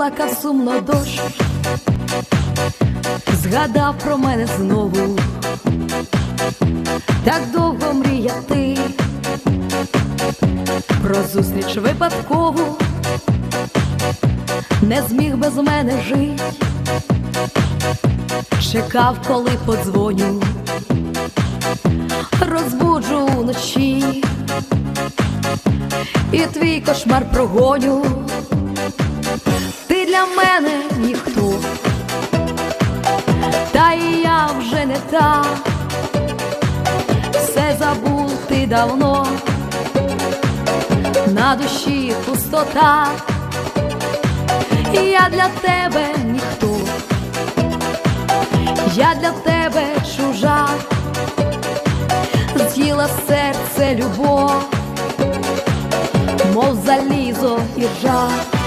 заплакав сумно дощ, згадав про мене знову, так довго мріяв ти про зустріч випадкову, не зміг без мене жить, чекав, коли подзвоню, розбуджу вночі і твій кошмар прогоню. Для мене ніхто, та і я вже не та, все забув ти давно, на душі пустота, і я для тебе ніхто, я для тебе чужа, з'їла серце любов, мов залізо і жар.